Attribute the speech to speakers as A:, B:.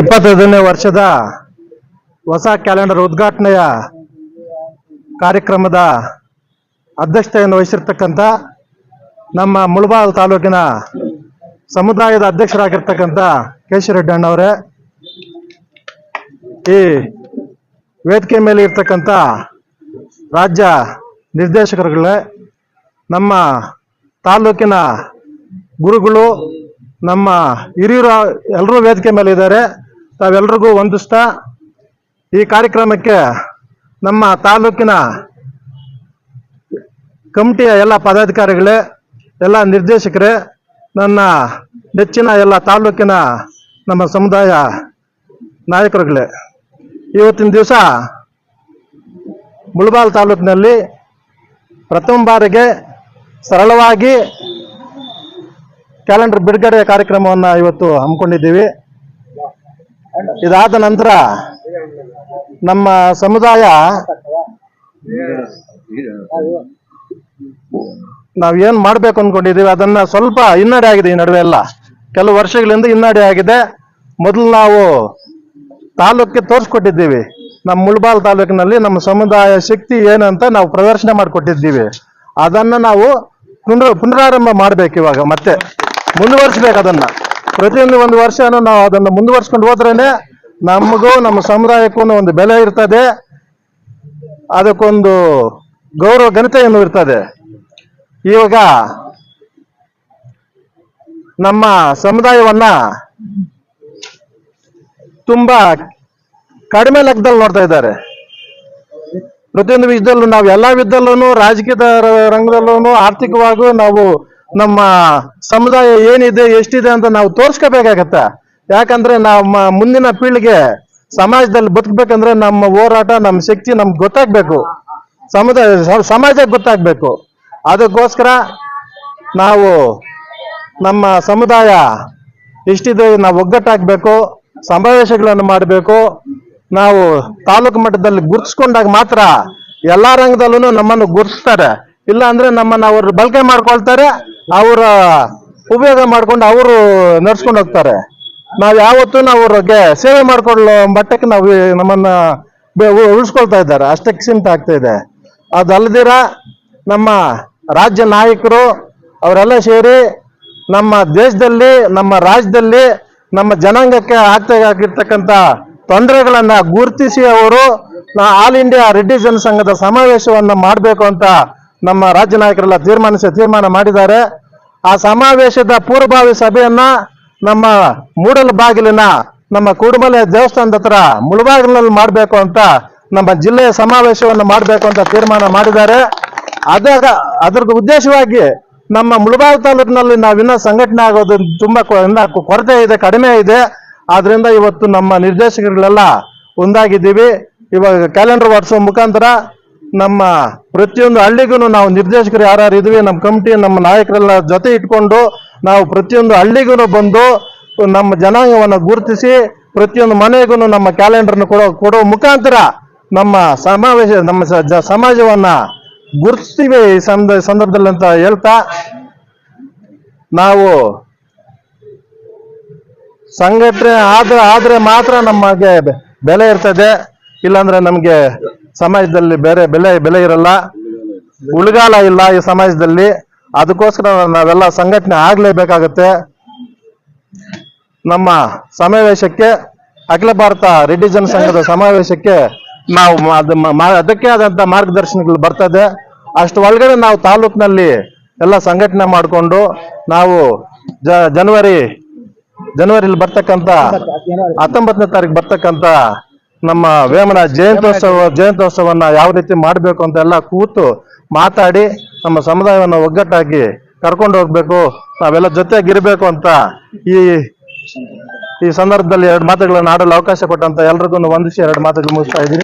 A: ಇಪ್ಪತ್ತೈದನೇ ವರ್ಷದ ಹೊಸ ಕ್ಯಾಲೆಂಡರ್ ಉದ್ಘಾಟನೆಯ ಕಾರ್ಯಕ್ರಮದ ಅಧ್ಯಕ್ಷತೆಯನ್ನು ವಹಿಸಿರ್ತಕ್ಕಂಥ ನಮ್ಮ ಮುಳಬಾಲ್ ತಾಲೂಕಿನ ಸಮುದಾಯದ ಅಧ್ಯಕ್ಷರಾಗಿರ್ತಕ್ಕಂಥ ಕೇಶಿರೆಡ್ಡಿ ಅಣ್ಣವರೇ ಈ ವೇದಿಕೆ ಮೇಲೆ ಇರ್ತಕ್ಕಂಥ ರಾಜ್ಯ ನಿರ್ದೇಶಕರುಗಳೇ, ನಮ್ಮ ತಾಲೂಕಿನ ಗುರುಗಳು ನಮ್ಮ ಹಿರಿಯರು ಎಲ್ಲರೂ ವೇದಿಕೆ ಮೇಲೆ ಇದ್ದಾರೆ. ತಾವೆಲ್ಲರಿಗೂ ವಂದಿಸ್ತಾ ಈ ಕಾರ್ಯಕ್ರಮಕ್ಕೆ ನಮ್ಮ ತಾಲೂಕಿನ ಕಮಿಟಿಯ ಎಲ್ಲ ಪದಾಧಿಕಾರಿಗಳೇ, ಎಲ್ಲ ನಿರ್ದೇಶಕರೇ, ನನ್ನ ನೆಚ್ಚಿನ ಎಲ್ಲ ತಾಲೂಕಿನ ನಮ್ಮ ಸಮುದಾಯ ನಾಯಕರುಗಳೇ, ಇವತ್ತಿನ ದಿವಸ ಮುಳಬಾಲ್ ತಾಲೂಕಿನಲ್ಲಿ ಪ್ರಥಮ ಬಾರಿಗೆ ಸರಳವಾಗಿ ಕ್ಯಾಲೆಂಡರ್ ಬಿಡುಗಡೆ ಕಾರ್ಯಕ್ರಮವನ್ನು ಇವತ್ತು ಹಮ್ಮಿಕೊಂಡಿದ್ದೀವಿ. ಇದಾದ ನಂತರ ನಮ್ಮ ಸಮುದಾಯ ನಾವು ಏನು ಮಾಡ್ಬೇಕು ಅಂದ್ಕೊಂಡಿದ್ದೀವಿ ಅದನ್ನು ಸ್ವಲ್ಪ ಹಿನ್ನಡೆ ಆಗಿದೆ ಈ ನಡುವೆ ಎಲ್ಲ. ಕೆಲವು ವರ್ಷಗಳಿಂದ ಹಿನ್ನಡೆ ಆಗಿದೆ. ಮೊದಲು ನಾವು ತಾಲೂಕಿಗೆ ತೋರಿಸ್ಕೊಟ್ಟಿದ್ದೀವಿ. ನಮ್ಮ ಮುಳ್ಬಾಲ್ ತಾಲೂಕಿನಲ್ಲಿ ನಮ್ಮ ಸಮುದಾಯ ಶಕ್ತಿ ಏನಂತ ನಾವು ಪ್ರದರ್ಶನ ಮಾಡಿಕೊಟ್ಟಿದ್ದೀವಿ. ಅದನ್ನು ನಾವು ಪುನರ್ ಪುನರಾರಂಭ ಮಾಡಬೇಕು ಇವಾಗ ಮತ್ತೆ. ಮುಂದುವರಿಸ್ಬೇಕು ಅದನ್ನು. ಪ್ರತಿಯೊಂದು ಒಂದು ವರ್ಷನೂ ನಾವು ಅದನ್ನ ಮುಂದುವರ್ಸ್ಕೊಂಡು ಹೋದ್ರೇನೆ ನಮಗೂ ನಮ್ಮ ಸಮುದಾಯಕ್ಕೂ ಒಂದು ಬೆಲೆ ಇರ್ತದೆ. ಅದಕ್ಕೊಂದು ಗೌರವ, ಘನತೆಯನ್ನು ಇರ್ತದೆ. ಇವಾಗ ನಮ್ಮ ಸಮುದಾಯವನ್ನ ತುಂಬಾ ಕಡಿಮೆ ಲೆಕ್ಕದಲ್ಲಿ ನೋಡ್ತಾ ಇದ್ದಾರೆ. ಪ್ರತಿಯೊಂದು ವಿಧದಲ್ಲೂ ನಾವು ಎಲ್ಲಾ ವಿಧದಲ್ಲೂ ರಾಜಕೀಯದ ರಂಗದಲ್ಲೂ ಆರ್ಥಿಕವಾಗೂ ನಾವು ನಮ್ಮ ಸಮುದಾಯ ಏನಿದೆ, ಎಷ್ಟಿದೆ ಅಂತ ನಾವು ತೋರ್ಸ್ಕೋಬೇಕಾಗತ್ತೆ. ಯಾಕಂದ್ರೆ ನಮ್ಮ ಮುಂದಿನ ಪೀಳಿಗೆ ಸಮಾಜದಲ್ಲಿ ಬದುಕಬೇಕಂದ್ರೆ ನಮ್ಮ ಹೋರಾಟ, ನಮ್ಮ ಶಕ್ತಿ ನಮ್ಗೆ ಗೊತ್ತಾಗ್ಬೇಕು. ಸಮುದಾಯ ಸಮಾಜಕ್ಕೆ ಗೊತ್ತಾಗ್ಬೇಕು. ಅದಕ್ಕೋಸ್ಕರ ನಾವು ನಮ್ಮ ಸಮುದಾಯ ಎಷ್ಟಿದೆ, ನಾವು ಒಗ್ಗಟ್ಟಾಗಬೇಕು, ಸಮಾವೇಶಗಳನ್ನು ಮಾಡಬೇಕು. ನಾವು ತಾಲೂಕು ಮಟ್ಟದಲ್ಲಿ ಗುರುತಿಸ್ಕೊಂಡಾಗ ಮಾತ್ರ ಎಲ್ಲಾ ರಂಗದಲ್ಲೂ ನಮ್ಮನ್ನು ಗುರುತಿಸ್ತಾರೆ. ಇಲ್ಲ ಅಂದ್ರೆ ನಮ್ಮನ್ನ ಅವರು ಬಳಕೆ ಮಾಡ್ಕೊಳ್ತಾರೆ. ಅವರ ಉಪಯೋಗ ಮಾಡ್ಕೊಂಡು ಅವರು ನಡ್ಸ್ಕೊಂಡು ಹೋಗ್ತಾರೆ. ನಾವು ಯಾವತ್ತೂ ನಾವು ಅವ್ರಿಗೆ ಸೇವೆ ಮಾಡ್ಕೊಳ್ಳೋ ಮಟ್ಟಕ್ಕೆ ನಾವು ನಮ್ಮನ್ನ ಉಳಿಸ್ಕೊಳ್ತಾ ಇದ್ದಾರೆ. ಅಷ್ಟಕ್ಕೆ ಸೀಮಿತ ಆಗ್ತಾ ಇದೆ. ಅದಲ್ಲದಿರ ನಮ್ಮ ರಾಜ್ಯ ನಾಯಕರು ಅವರೆಲ್ಲ ಸೇರಿ ನಮ್ಮ ದೇಶದಲ್ಲಿ, ನಮ್ಮ ರಾಜ್ಯದಲ್ಲಿ, ನಮ್ಮ ಜನಾಂಗಕ್ಕೆ ಆಗ್ತಾ ಆಗಿರ್ತಕ್ಕಂಥ ತೊಂದರೆಗಳನ್ನ ಗುರುತಿಸಿ ಅವರು ಆಲ್ ಇಂಡಿಯಾ ರೆಡ್ಡಿ ಜನಸಂಘದ ಸಮಾವೇಶವನ್ನು ಮಾಡಬೇಕು ಅಂತ ನಮ್ಮ ರಾಜ್ಯ ನಾಯಕರೆಲ್ಲ ತೀರ್ಮಾನಿಸಿ ತೀರ್ಮಾನ ಮಾಡಿದ್ದಾರೆ. ಆ ಸಮಾವೇಶದ ಪೂರ್ವಭಾವಿ ಸಭೆಯನ್ನ ನಮ್ಮ ಮೂಡಲ ಬಾಗಿಲಿನ ನಮ್ಮ ಕೂಡುಮಲೆ ದೇವಸ್ಥಾನದ ಹತ್ರ ಮುಳಬಾಗಿಲಿನಲ್ಲಿ ಮಾಡಬೇಕು ಅಂತ ನಮ್ಮ ಜಿಲ್ಲೆಯ ಸಮಾವೇಶವನ್ನು ಮಾಡಬೇಕು ಅಂತ ತೀರ್ಮಾನ ಮಾಡಿದ್ದಾರೆ. ಅದಾಗ ಅದ್ರ ಉದ್ದೇಶವಾಗಿ ನಮ್ಮ ಮುಳಬಾಗ ತಾಲೂಕಿನಲ್ಲಿ ನಾವಿನ್ನ ಸಂಘಟನೆ ಆಗೋದು ತುಂಬಾ ಕೊರತೆ ಇದೆ, ಕಡಿಮೆ ಇದೆ. ಆದ್ರಿಂದ ಇವತ್ತು ನಮ್ಮ ನಿರ್ದೇಶಕರುಗಳೆಲ್ಲ ಒಂದಾಗಿದ್ದೀವಿ. ಇವಾಗ ಕ್ಯಾಲೆಂಡರ್ ವಾಟ್ಸಪ್ ಮುಖಾಂತರ ನಮ್ಮ ಪ್ರತಿಯೊಂದು ಹಳ್ಳಿಗೂ ನಾವು ನಿರ್ದೇಶಕರು ಯಾರ್ಯಾರು ಇದ್ವಿ, ನಮ್ಮ ಕಮಿಟಿ, ನಮ್ಮ ನಾಯಕರೆಲ್ಲ ಜೊತೆ ಇಟ್ಕೊಂಡು ನಾವು ಪ್ರತಿಯೊಂದು ಹಳ್ಳಿಗೂ ಬಂದು ನಮ್ಮ ಜನಾಂಗವನ್ನು ಗುರುತಿಸಿ ಪ್ರತಿಯೊಂದು ಮನೆಗೂ ನಮ್ಮ ಕ್ಯಾಲೆಂಡರ್ನ ಕೊಡೋ ಕೊಡೋ ಮುಖಾಂತರ ನಮ್ಮ ಸಮಾವೇಶ, ನಮ್ಮ ಸಮಾಜವನ್ನ ಗುರುತಿಸ್ತೀವಿ ಈ ಸಂದ, ಸಂದರ್ಭದಲ್ಲಿ ಅಂತ ಹೇಳ್ತಾ ನಾವು ಸಂಘಟನೆ ಆದ್ರೆ ಆದ್ರೆ ಮಾತ್ರ ನಮಗೆ ಬೆಲೆ ಇರ್ತದೆ. ಇಲ್ಲಾಂದ್ರೆ ನಮಗೆ ಸಮಾಜದಲ್ಲಿ ಬೇರೆ ಬೆಲೆ ಬೆಲೆ ಇರಲ್ಲ. ಉಳಿಗಾಲ ಇಲ್ಲ ಈ ಸಮಾಜದಲ್ಲಿ. ಅದಕ್ಕೋಸ್ಕರ ನಾವೆಲ್ಲ ಸಂಘಟನೆ ಆಗ್ಲೇಬೇಕಾಗತ್ತೆ. ನಮ್ಮ ಸಮಾವೇಶಕ್ಕೆ ಅಖಿಲ ಭಾರತ ರೆಡ್ಡಿ ಜನಸಂಘದ ಸಮಾವೇಶಕ್ಕೆ ನಾವು ಅದಕ್ಕೆ ಆದಂತ ಮಾರ್ಗದರ್ಶನಗಳು ಬರ್ತದೆ. ಅಷ್ಟು ಒಳಗಡೆ ನಾವು ತಾಲೂಕಿನಲ್ಲಿ ಎಲ್ಲ ಸಂಘಟನೆ ಮಾಡಿಕೊಂಡು ನಾವು ಜನವರಿ, ಜನವರಿಲಿ ಬರ್ತಕ್ಕಂಥ ಹತ್ತೊಂಬತ್ತನೇ ತಾರೀಕು ಬರ್ತಕ್ಕಂಥ ನಮ್ಮ ವೇಮನ ಜಯಂತ್ಯೋತ್ಸವ ಜಯಂತ್ಯೋತ್ಸವನ್ನ ಯಾವ ರೀತಿ ಮಾಡಬೇಕು ಅಂತ ಎಲ್ಲ ಕೂತು ಮಾತಾಡಿ ನಮ್ಮ ಸಮುದಾಯವನ್ನು ಒಗ್ಗಟ್ಟಾಗಿ ಕರ್ಕೊಂಡು ಹೋಗ್ಬೇಕು, ನಾವೆಲ್ಲ ಜೊತೆಗಿರ್ಬೇಕು ಅಂತ ಈ ಈ ಸಂದರ್ಭದಲ್ಲಿ ಎರಡು ಮಾತುಗಳನ್ನು ಆಡಲು ಅವಕಾಶ ಕೊಟ್ಟಂತ ಎಲ್ರಿಗೂ ಒಂದಿಸಿ ಎರಡು ಮಾತುಗಳು ಮುಗಿಸ್ತಾ ಇದ್ದೀನಿ.